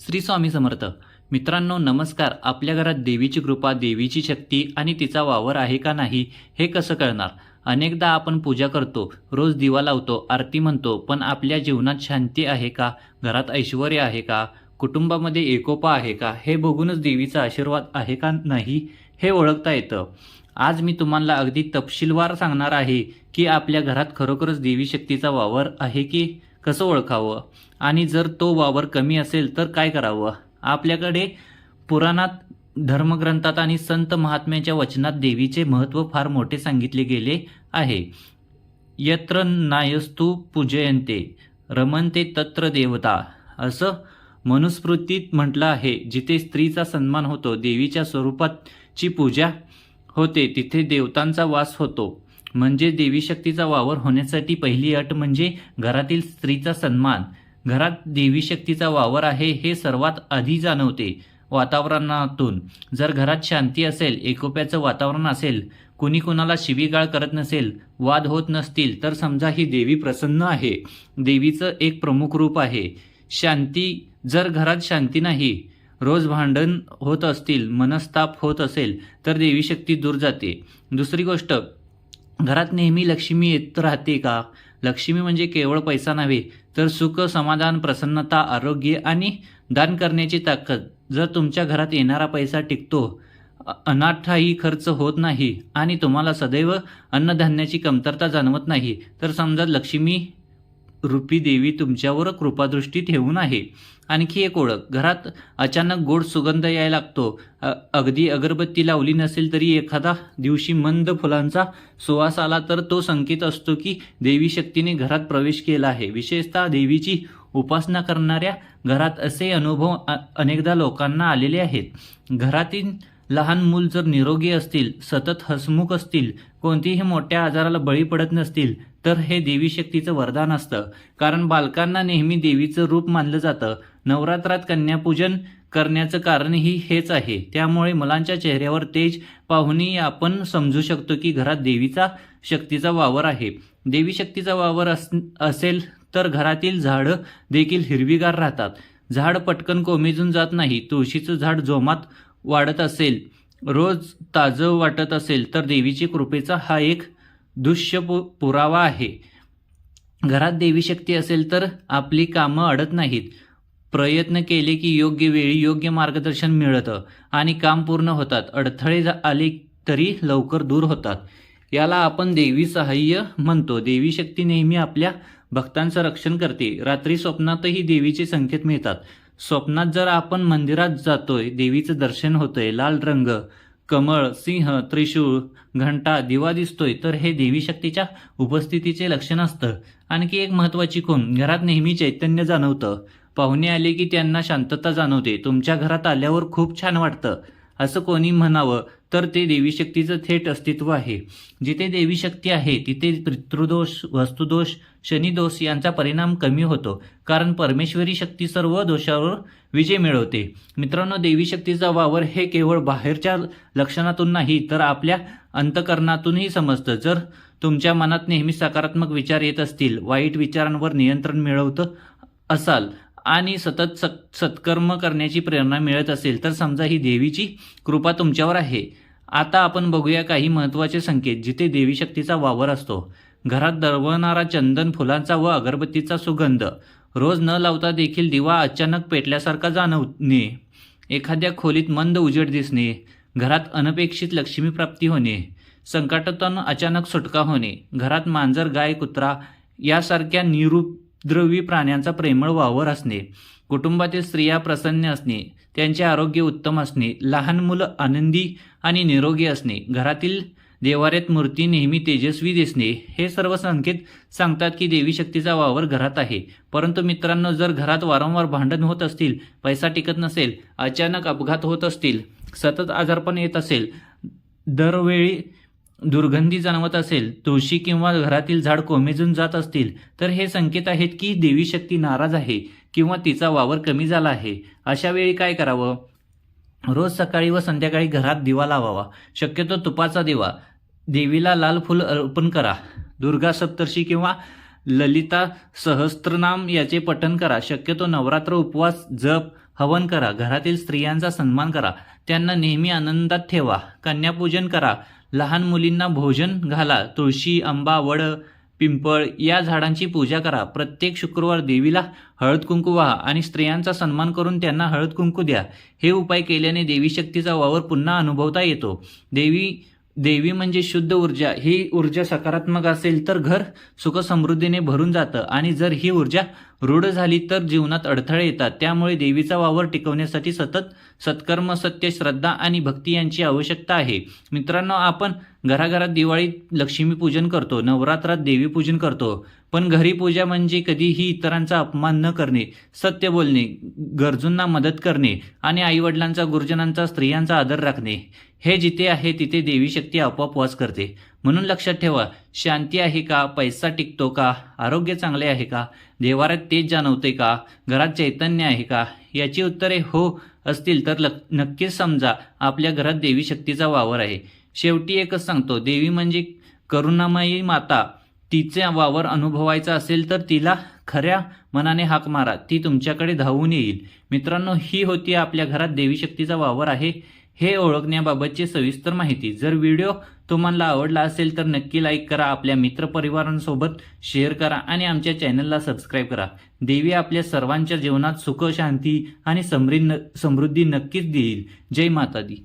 श्री स्वामी समर्थ. मित्रांनो नमस्कार. आपल्या घरात देवीची कृपा देवीची शक्ती आणि तिचा वावर आहे का नाही हे कसं कळणार? अनेकदा आपण पूजा करतो रोज दिवा लावतो आरती म्हणतो पण आपल्या जीवनात शांती आहे का? घरात ऐश्वर आहे का? कुटुंबामध्ये एकोपा आहे का? हे बघूनच देवीचा आशीर्वाद आहे का नाही हे ओळखता येतं. आज मी तुम्हाला अगदी तपशीलवार सांगणार आहे की आपल्या घरात खरोखरच देवी शक्तीचा वावर आहे की? कसं ओळखावं? आणि जर तो वावर कमी असेल तर काय करावं? आपल्याकडे पुराणात धर्मग्रंथात आणि संत महात्म्याच्या वचनात देवीचे महत्त्व फार मोठे सांगितले गेले आहे. यत्र नायस्तू पूजयंते रमनते तत्र देवता असं मनुस्मृतीत म्हटलं आहे. जिथे स्त्रीचा सन्मान होतो देवीच्या स्वरूपाची पूजा होते तिथे देवतांचा वास होतो. म्हणजे देवी शक्तीचा वावर होण्यासाठी पहिली अट म्हणजे घरातील स्त्रीचा सन्मान. घरात देवी शक्तीचा वावर आहे हे सर्वात आधी जाणवते वातावरणातून. जर घरात शांती असेल एकोप्याचं वातावरण असेल कुणी कुणाला शिवीगाळ करत नसेल वाद होत नसतील तर समजा ही देवी प्रसन्न आहे. देवीचं एक प्रमुख रूप आहे. शांती जर घरात शांती नाही रोज भांडण होत असतील मनस्ताप होत असेल तर देवी शक्ती दूर जाते. दुसरी गोष्ट घरात नेहमी लक्ष्मी येत राहते का? लक्ष्मी म्हणजे केवळ पैसा नव्हे तर सुख समाधान प्रसन्नता आरोग्य आणि दान करण्याची ताकद. जर तुमच्या घरात येणारा पैसा टिकतो अनाठाही खर्च होत नाही आणि तुम्हाला सदैव अन्नधान्याची कमतरता जाणवत नाही तर समजा लक्ष्मी रूपी देवी तुमच्यावर कृपादृष्टी ठेवून आहे. आणखी एक ओळख. घरात अचानक गोड सुगंध यायला लागतो. अगदी अगरबत्ती लावली नसेल तरी एखादा दिवशी मंद फुलांचा सुवास आला तर तो संकेत असतो की देवी शक्तीने घरात प्रवेश केला आहे. विशेषतः देवीची उपासना करणाऱ्या घरात असे अनुभव अनेकदा लोकांना आलेले आहेत. घरातील लहान मूल जर निरोगी असतील सतत हसमुख असतील कोणतीही मोठ्या आजाराला बळी पडत नसतील तर हे देवी शक्तीचं वरदान असतं. कारण बालकांना नेहमी देवीचं रूप मानलं जातं. नवरात्रात कन्यापूजन करण्याचं कारणही हेच आहे. त्यामुळे मुलांच्या चेहऱ्यावर तेज पाहूनही आपण समजू शकतो की घरात देवीचा शक्तीचा वावर आहे. देवी शक्तीचा वावर अस असेल तर घरातील झाडं देखील हिरवीगार राहतात. झाड पटकन कोमेजून जात नाही. तुळशीचं झाड जोमात वाढत असेल रोज ताजं वाटत असेल तर देवीची कृपेचा हा एक दृश्य पु पुरावा आहे. घरात देवी शक्ती असेल तर आपली कामं अडत नाहीत. प्रयत्न केले की योग्य वेळी योग्य मार्गदर्शन मिळतं आणि काम पूर्ण होतात. अडथळे जा- आले तरी लवकर दूर होतात. याला आपण देवी सहाय्य म्हणतो. देवी शक्ती नेहमी आपल्या भक्तांचं रक्षण करते. रात्री स्वप्नातही देवीचे संकेत मिळतात. स्वप्नात जर आपण मंदिरात जातोय देवीचं दर्शन होतंय लाल रंग कमळ सिंह त्रिशूळ घंटा दिवा दिसतोय. तर हे देवी शक्तीच्या उपस्थितीचे लक्षण असतं. आणखी एक महत्वाची खूण घरात नेहमी चैतन्य जाणवतं. पाहुणे आले की त्यांना शांतता जाणवते. तुमच्या घरात आल्यावर खूप छान वाटतं. असं कोणी म्हणावं तर ते देवी शक्तीचं थेट अस्तित्व आहे. जिथे देवी शक्ती आहे तिथे पितृदोष वस्तुदोष शनिदोष यांचा परिणाम कमी होतो कारण परमेश्वरी शक्ती सर्व दोषावर विजय मिळवते. मित्रांनो देवी शक्तीचा वावर हे केवळ बाहेरच्या लक्षणातून नाही तर आपल्या अंतकरणातूनही समजतं. जर तुमच्या मनात नेहमी सकारात्मक विचार येत असतील वाईट विचारांवर नियंत्रण मिळवतं असाल आणि सतत सत सत्कर्म करण्याची प्रेरणा मिळत असेल तर समजा ही देवीची कृपा तुमच्यावर आहे. आता आपण बघूया काही महत्त्वाचे संकेत जिथे देवी शक्तीचा वावर असतो. घरात दरवळणारा चंदन फुलांचा व अगरबत्तीचा सुगंध. रोज न लावता देखील दिवा अचानक पेटल्यासारखा जाणवणे. एखाद्या खोलीत मंद उजेड दिसणे. घरात अनपेक्षित लक्ष्मीप्राप्ती होणे. संकटातून अचानक सुटका होणे. घरात मांजर गाय कुत्रा यासारख्या निरूप द्रवी प्राण्यांचा प्रेमळ वावर असणे कुटुंबातील स्त्रिया प्रसन्न असणे त्यांचे आरोग्य उत्तम असणे लहान मुलं आनंदी आणि निरोगी असणे घरातील देवाऱ्यात मूर्ती नेहमी तेजस्वी दिसणे हे सर्व संकेत सांगतात की देवी शक्तीचा वावर घरात आहे. परंतु मित्रांनो जर घरात वारंवार भांडण होत असतील पैसा टिकत नसेल अचानक अपघात होत असतील सतत आजारपण येत असेल दरवेळी दुर्गंधी जाणवत असेल तुळशी किंवा घरातील झाड कोमेजून जात असतील तर हे संकेत आहेत की देवी शक्ती नाराज आहे किंवा तिचा वावर कमी झाला आहे. अशा वेळी काय करावं? रोज सकाळी व संध्याकाळी घरात दिवा लावावा. शक्यतो तुपाचा दिवा. देवीला लाल फुल अर्पण करा. दुर्गा सप्तर्षी किंवा ललिता सहस्त्रनाम याचे पठण करा. शक्यतो नवरात्र उपवास जप हवन करा. घरातील स्त्रियांचा सन्मान करा. त्यांना नेहमी आनंदात ठेवा. कन्यापूजन करा. लहान मुलींना भोजन घाला तुळशी आंबा वड पिंपळ या झाडांची पूजा करा. प्रत्येक शुक्रवार देवीला हळद कुंकू व्हा आणि स्त्रियांचा सन्मान करून त्यांना हळद कुंकू द्या. हे उपाय केल्याने देवी शक्तीचा वावर पुन्हा अनुभवता येतो. देवी देवी म्हणजे शुद्ध ऊर्जा. ही ऊर्जा सकारात्मक असेल तर घर सुख समृद्धीने भरून जातं आणि जर ही ऊर्जा रूढ झाली तर जीवनात अडथळे येतात. त्यामुळे देवीचा वावर टिकवण्यासाठी सतत सत्कर्म सत्य श्रद्धा आणि भक्ती यांची आवश्यकता आहे. मित्रांनो आपण घराघरात दिवाळीत लक्ष्मीपूजन करतो नवरात्रात देवीपूजन करतो. पण घरी पूजा म्हणजे कधीही इतरांचा अपमान न करणे सत्य बोलणे गरजूंना मदत करणे आणि आईवडिलांचा गुरुजनांचा स्त्रियांचा आदर राखणे. हे जिथे आहे तिथे देवी शक्ती आपोआप वास करते. म्हणून लक्षात ठेवा शांती आहे का? पैसा टिकतो का? आरोग्य चांगले आहे का? देवारात तेज जाणवते का? घरात चैतन्य आहे का? याची उत्तरे हो असतील तर लक नक्कीच समजा आपल्या घरात देवी शक्तीचा वावर आहे. शेवटी एकच सांगतो देवी म्हणजे करुणामयी माता. तिचा वावर अनुभवायचा असेल तर तिला खऱ्या मनाने हाक मारा ती तुमच्याकडे धावून येईल. मित्रांनो ही होती आपल्या घरात देवी शक्तीचा वावर आहे. हे ओळखण्याबाबतची सविस्तर माहिती. जर व्हिडिओ तुम्हाला आवडला असेल तर नक्की लाईक करा आपल्या मित्रपरिवारांसोबत शेअर करा आणि आमच्या चॅनलला सबस्क्राईब करा. देवी आपल्या सर्वांच्या जीवनात सुख शांती आणि समृद्ध समृद्धी नक्कीच देईल. जय माता दी